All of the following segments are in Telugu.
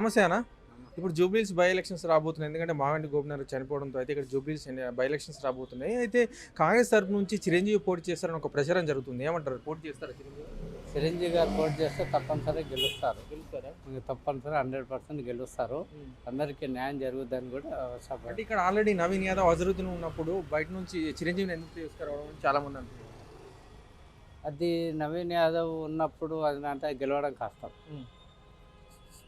నమస్తే అన్న. ఇప్పుడు జూబ్లీస్ బై ఎలక్షన్స్ రాబోతున్నాయి. ఎందుకంటే మాగంటి గోపినాథ్ చనిపోవడంతో అయితే ఇక్కడ జూబ్లీస్ బై ఎలక్షన్స్ రాబోతున్నాయి. అయితే కాంగ్రెస్ తరపు నుంచి చిరంజీవి పోటీ చేస్తారని ఒక ప్రచారం జరుగుతుంది. ఏమంటారు? పోటీ చేస్తారా చిరంజీవి? చిరంజీవి గారు పోటీ చేస్తే తప్పనిసరిగా గెలుస్తారు. గెలుస్తారా? తప్పనిసరి హండ్రెడ్ పర్సెంట్ గెలుస్తారు. అందరికీ న్యాయం జరుగుద్దని కూడా అంటే ఇక్కడ ఆల్రెడీ నవీన్ యాదవ్ అజరుద్దీన్ ఉన్నప్పుడు బయట నుంచి చిరంజీవిని ఎందుకు తీసుకురావడం చాలా మంది అంటున్నారు. అది నవీన్ యాదవ్ ఉన్నప్పుడు అది అంటే గెలవడం కష్టం.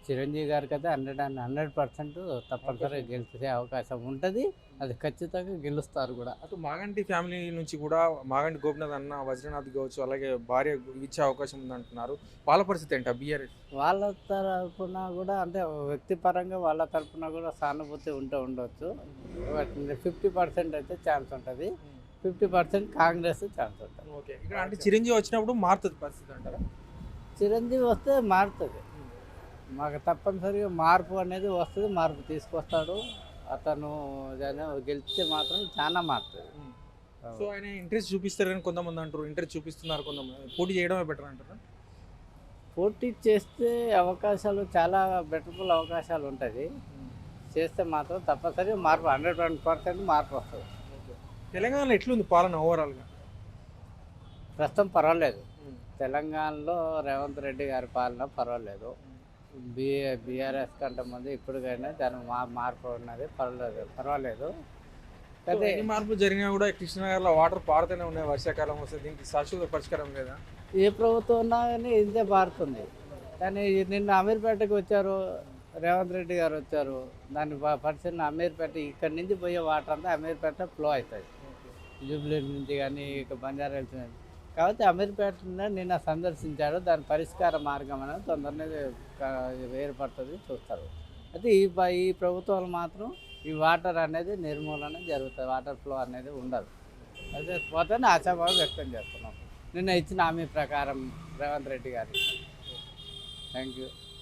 చిరంజీవి గారికి అయితే హండ్రెడ్ అండ్ హండ్రెడ్ పర్సెంట్ తప్పనిసరిగా గెలిచే అవకాశం ఉంటుంది. అది ఖచ్చితంగా గెలుస్తారు కూడా. అటు మాగంటి ఫ్యామిలీ నుంచి కూడా మాగంటి గోపినాథ్ అన్న వజ్రనాథ్ కావచ్చు అలాగే భార్య ఇచ్చే అవకాశం ఉందంటున్నారు. వాళ్ళ పరిస్థితి ఏంటి బీఆర్ఎస్ వాళ్ళ తరపున కూడా అంటే వ్యక్తిపరంగా వాళ్ళ తరపున కూడా సానుభూతి ఉంటూ ఉండొచ్చు. ఫిఫ్టీ పర్సెంట్ అయితే ఛాన్స్ ఉంటుంది. ఫిఫ్టీ పర్సెంట్ కాంగ్రెస్ ఛాన్స్ ఉంటుంది. ఓకే. ఇక్కడ అంటే చిరంజీవి వచ్చినప్పుడు మారుతుంది పరిస్థితి అంటారా? చిరంజీవి వస్తే మారుతుంది. మాకు తప్పనిసరిగా మార్పు అనేది వస్తుంది మార్పు తీసుకొస్తాడు. అతను గెలిస్తే మాత్రం చాలా మారుతుంది సో ఆయన ఇంట్రెస్ట్ చూపిస్తారు కానీ కొంతమంది అంటారు. ఇంట్రెస్ట్ చూపిస్తున్నారు కొంతమంది. పోటీ చేయడమే బెటర్ అంటారా? పోటీ చేస్తే అవకాశాలు చాలా బెటర్ఫుల్ అవకాశాలు ఉంటుంది. చేస్తే మాత్రం తప్పనిసరిగా మార్పు హండ్రెడ్ పర్సెంట్ మార్పు వస్తుంది. తెలంగాణలో ఎట్లుంది పాలన ఓవరాల్గా ప్రస్తుతం పర్వాలేదు. తెలంగాణలో రేవంత్ రెడ్డి గారి పాలన పర్వాలేదు. బి బీఆర్ఎస్ కంటే ముందు ఇప్పటికైనా దాని మా మార్పు ఉన్నది పర్వాలేదు. పర్వాలేదు అదే అదే మార్పులు జరిగినా కూడా కృష్ణనగర్లో వాటర్ పారుతూనే ఉన్నాయి వర్షాకాలం వస్తే దీనికి శాశ్వత పరిష్కారం లేదా? ఏ ప్రభుత్వం ఉన్నా కానీ ఇంతే మారుతుంది కానీ నిన్న అమీర్పేటకి వచ్చారు రేవంత్ రెడ్డి గారు వచ్చారు. దాన్ని పరిచిన అమీర్పేట ఇక్కడి నుంచి పోయే వాటర్ అంతా అమీర్పేట ఫ్లో అవుతుంది జూబ్లీ నుంచి కానీ ఇక బంజారా నుంచి. కాబట్టి అమీర్పేటను నిన్న సందర్శించాడు దాని పరిష్కార మార్గం అనేది తొందరనే క- ఏర్పడుతుంది చూస్తారు. అయితే ఈ ఈ ప్రభుత్వాలు మాత్రం ఈ వాటర్ అనేది నిర్మూలన జరుగుతుంది. వాటర్ ఫ్లో అనేది ఉండదు. అయితే పోతే ఆశాభావం వ్యక్తం చేస్తున్నాం. నిన్న ఇచ్చిన హామీ ప్రకారం రేవంత్ రెడ్డి గారికి. Thank you